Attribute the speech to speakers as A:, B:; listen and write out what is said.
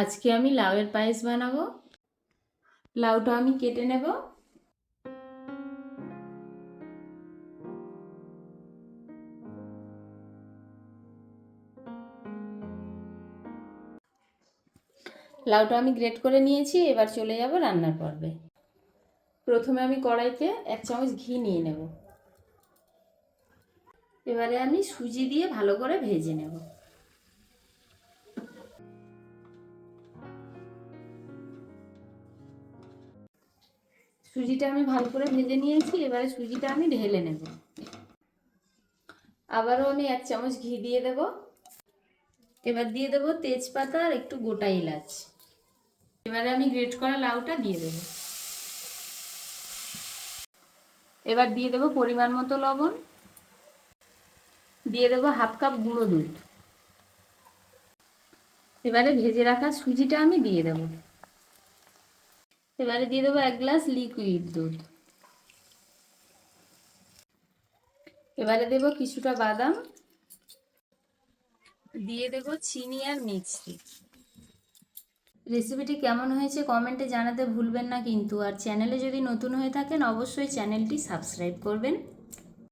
A: আজকে আমি লাউয়ের পায়েস বানাবো। লাউটা আমি কেটে নেব। লাউটা আমি গ্রেট করে নিয়েছি, এবার চলে যাব রান্নার পর্বে। প্রথমে আমি কড়াইতে এক চামচ ঘি নিয়ে নেব। এবারে আমি সুজি দিয়ে ভালো করে ভেজে নেব। সুজিটা আমি ভালো করে ভেজে নিয়েছি, এবারে সুজিটা আমি ঢেলে নেব। আবারও আমি এক চামচ ঘি দিয়ে দেব। এবার দিয়ে দেব তেজপাতা আর একটু গোটা এলাচ। এবারে আমি গ্রেট করা লাউটা দিয়ে দেব। এবার দিয়ে দেব পরিমাণ মতো লবণ। দিয়ে দেবো হাফ কাপ গুঁড়ো দুধ। এবারে ভেজে রাখা সুজিটা আমি দিয়ে দেবো। এবারে দিয়ে দেবো এক গ্লাস লিকুইড দুধ। এবারে দেব কিছুটা বাদাম। দিয়ে দেব চিনি আর মিষ্টি। রেসিপিটি কেমন হয়েছে কমেন্টে জানাতে ভুলবেন না কিন্তু। আর চ্যানেলে যদি নতুন হয়ে থাকেন, অবশ্যই চ্যানেলটি সাবস্ক্রাইব করবেন।